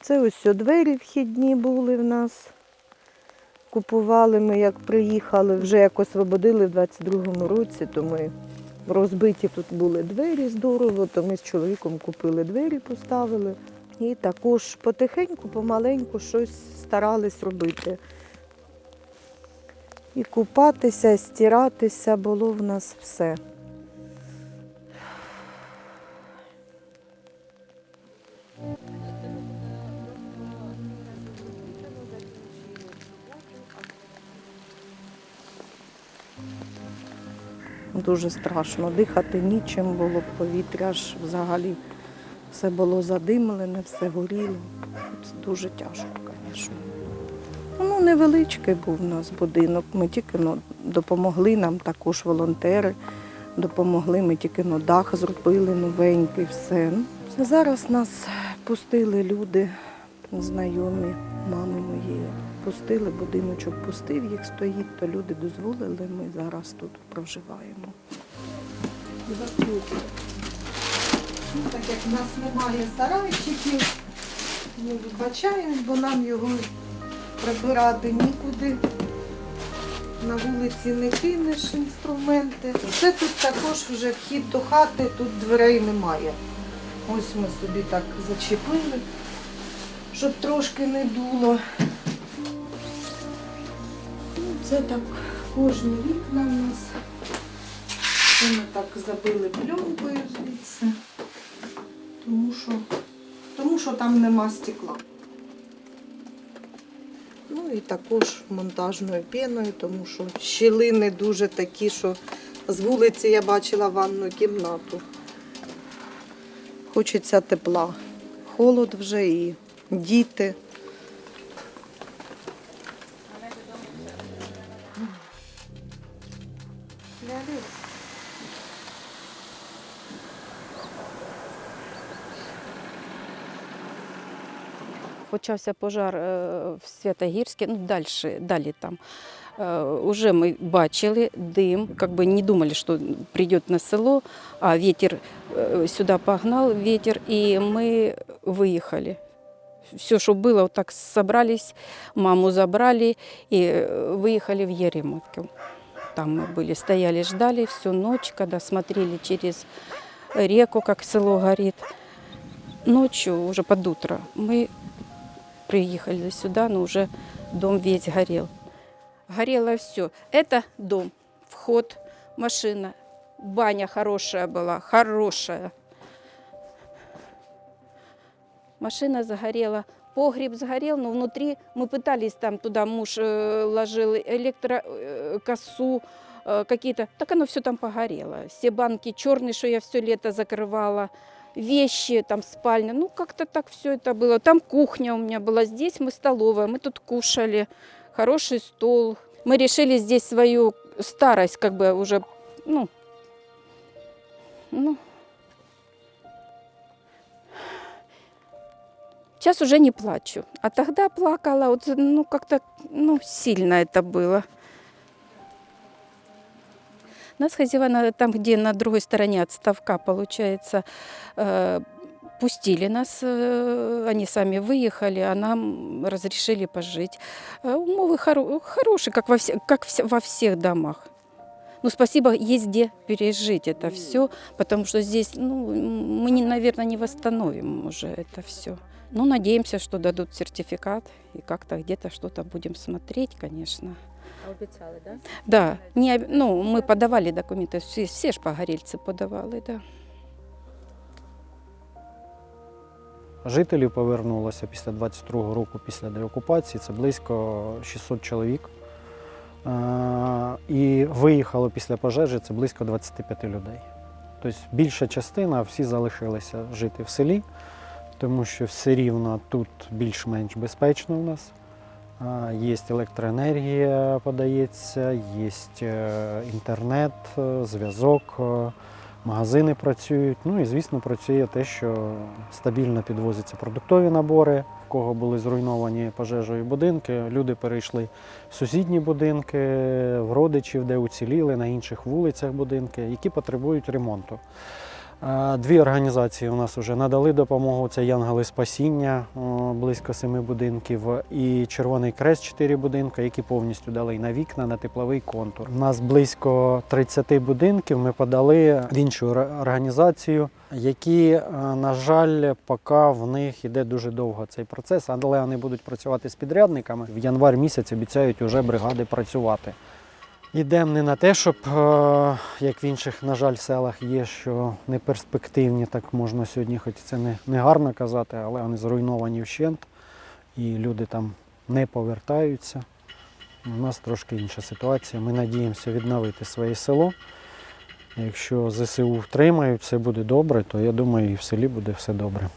Це ось двері вхідні були в нас. Купували ми, як приїхали, вже як освободили в 22-му році, то ми розбиті тут були двері здорово, то ми з чоловіком купили двері, поставили. І також потихеньку, помаленьку щось старались робити. І купатися, і стиратися було в нас все. Дуже страшно. Дихати нічим було, повітря ж взагалі все було задимлене, все горіло. Це дуже тяжко, звісно. Ну, невеличкий був у нас будинок. Ми тільки ну, допомогли нам також волонтери. Допомогли, ми тільки ну, дах зробили новенький, все. Зараз нас пустили люди, знайомі мами моєї. Пустили, будиночок пустив, їх стоїть, то люди дозволили, ми зараз тут проживаємо. Ну, так як в нас немає сарайчиків, ми вибачаємо, бо нам його прибирати нікуди. На вулиці не кинеш інструменти. Це тут також вже вхід до хати, тут дверей немає. Ось ми собі так зачепили, щоб трошки не дуло. Це так кожні вікна в нас. Це ми так забили пленкою звідси, тому що, тому що там нема стекла. Ну і також монтажною піною, тому що щілини дуже такі, що з вулиці я бачила ванну кімнату. Хочеться тепла. Холод вже і діти. Почався пожар е, в Святогірське, ну далі, далі там. Е, Уже ми бачили дим, как бы не думали, что придет на село, а ветер э, сюда погнал, ветер, и мы выехали. Все, что было, вот так собрались, маму забрали и э, выехали в Еремовку. Там мы были, стояли, ждали всю ночь, когда смотрели через реку, как село горит. Ночью, уже под утро, мы приехали сюда, но уже дом весь горел. Горело все. Это дом, вход, машина, баня хорошая была, хорошая. Машина загорела, погреб сгорел, но внутри мы пытались там туда муж э, ложил электрокосу, э, какие-то, так оно все там погорело. Все банки черные, что я все лето закрывала, вещи, там спальня, ну как-то так все это было. Там кухня у меня была, здесь мы столовая, мы тут кушали, хороший стол. Мы решили здесь свою старость как бы уже, ну, ну, Сейчас уже не плачу. А тогда плакала, вот, ну, как-то, ну, сильно это было. Нас хозяева там, где на другой стороне от ставка, получается, э, пустили нас, э, они сами выехали, а нам разрешили пожить. Э, Умовы хоро- хорошие, как, во, все- как во всех домах. Ну, спасибо, где пережить это все, потому что здесь, ну, мы, не, наверное, не восстановим уже это все. Ну, надеемся, что дадут сертификат и как-то где-то что-то будем смотреть, конечно. А Обіцяли, так? Да, не, об- ну, мы подавали документы, все, все ж погорельцы подавали, да. Жителів повернулося після 22-го року, після деокупації, це близько 600 чоловік. Е, І виїхало після пожежі це близько 25 людей. Тобто більша частина всі залишилися жити в селі, тому що все рівно тут більш-менш безпечно у нас. Е, Є електроенергія, подається, є інтернет, е, зв'язок. е, магазини працюють. Ну і звісно, працює те, що стабільно підвозяться продуктові набори. У кого були зруйновані пожежою будинки, люди перейшли в сусідні будинки, в родичів, де уціліли, на інших вулицях будинки, які потребують ремонту. Дві організації у нас вже надали допомогу. Це Янгали Спасіння, близько семи будинків, і Червоний Крест, чотири будинки, які повністю дали на вікна, на тепловий контур. У нас близько 30 будинків. Ми подали в іншу організацію, які, е, на жаль, поки в них іде дуже довго цей процес, але вони будуть працювати з підрядниками. В январ місяць обіцяють вже бригади працювати. Йдемо не на те, щоб, е, як в інших, на жаль, селах є, що не перспективні, так можна сьогодні, хоч це не, не гарно казати, але вони зруйновані вщент, і люди там не повертаються. У нас трошки інша ситуація. Ми надіємося відновити своє село. Якщо ЗСУ втримають, все буде добре, то я думаю, і в селі буде все добре.